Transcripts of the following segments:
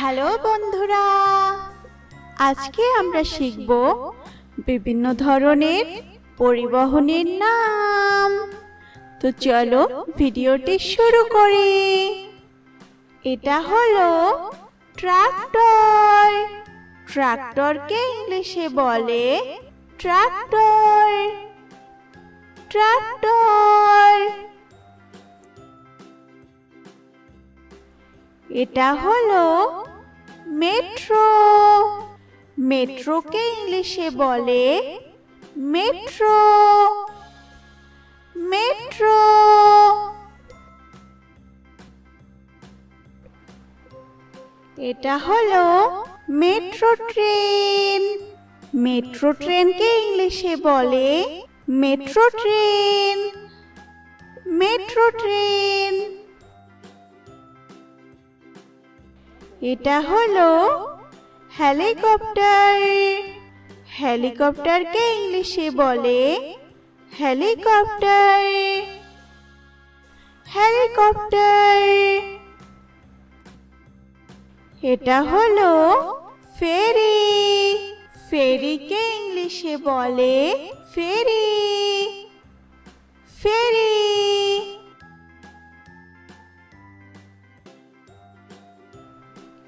Hello বন্ধুরা, আজকে আমরা শিখব বিভিন্ন ধরনের পরিবহনের নাম। তো চলো ভিডিওটি শুরু করি। এটা হলো ট্রাক্টর। ট্রাক্টরকে ইংলিশে বলে ট্রাক্টর। ট্রাক্টর। এটা হলো মেট্রো। মেট্রোকে ইংলিশে বলে মেট্রো। মেট্রো। এটা হলো মেট্রো ট্রেন। মেট্রো ট্রেনকে ইংলিশে বলে মেট্রো ট্রেন। Metro train. এটা হলো হেলিকপ্টার। হেলিকপ্টারকে ইংলিশে বলে হেলিকপ্টার। হেলিকপ্টার। এটা হলো ফেরি। ফেরিকে ইংলিশে বলে ফেরি। ফেরি।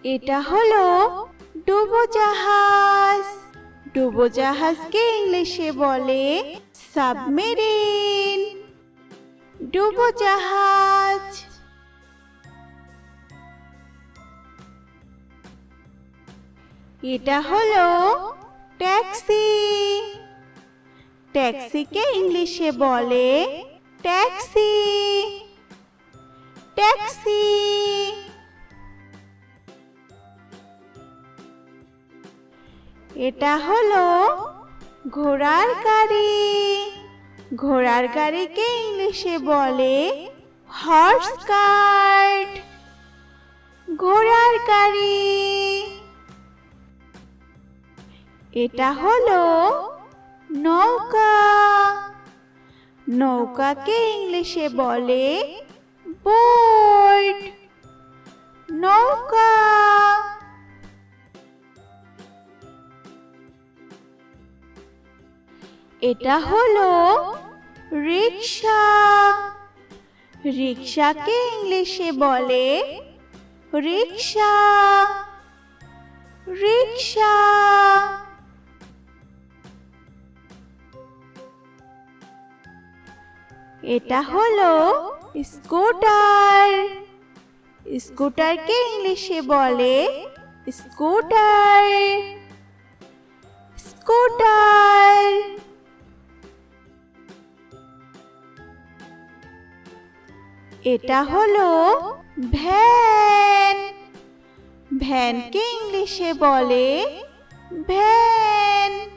এটা হলো ডুবোজাহাজ ডুবোজাহাজকে ইংলিশে বলে সাবমেরিন। ডুবোজাহাজ এটা হলো ট্যাক্সি। ট্যাক্সিকে ইংলিশে বলে ট্যাক্সি। ট্যাক্সি। এটা হলো ঘোড়ার গাড়ি। ঘোড়ার গাড়িকে ইংলিশে বলে হর্স কার্ট ঘোড়ার গাড়ি। এটা হলো নৌকা। নৌকাকে ইংলিশে বলে বোট নৌকা। এটা হলো রিক্সা। রিক্সাকে ইংলিশে বলে রিক্সা। রিক্সা। এটা হলো স্কুটার। স্কুটারকে ইংলিশে বলে স্কুটার। স্কুটার। এটা হলো ভ্যান। ভ্যানকে ইংলিশে বলে ভ্যান।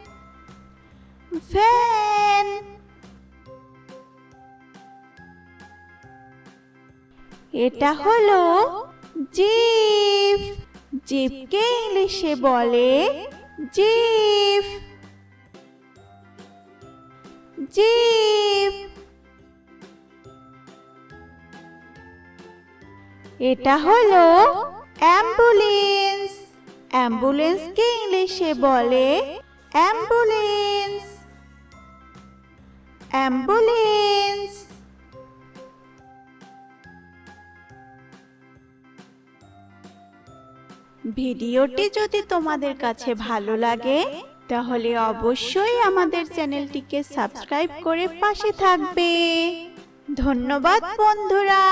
ভ্যান। এটা হলো জিপ। জিপকে ইংলিশে বলে জিপ। জিপ। এটা হলো অ্যাম্বুলেন্স। অ্যাম্বুলেন্সকে ইংলিশে বলে অ্যাম্বুলেন্স। অ্যাম্বুলেন্স। ভিডিওটি যদি তোমাদের কাছে ভালো লাগে, তাহলে অবশ্যই আমাদের চ্যানেলটিকে সাবস্ক্রাইব করে পাশে থাকবে। ধন্যবাদ, বন্ধুরা।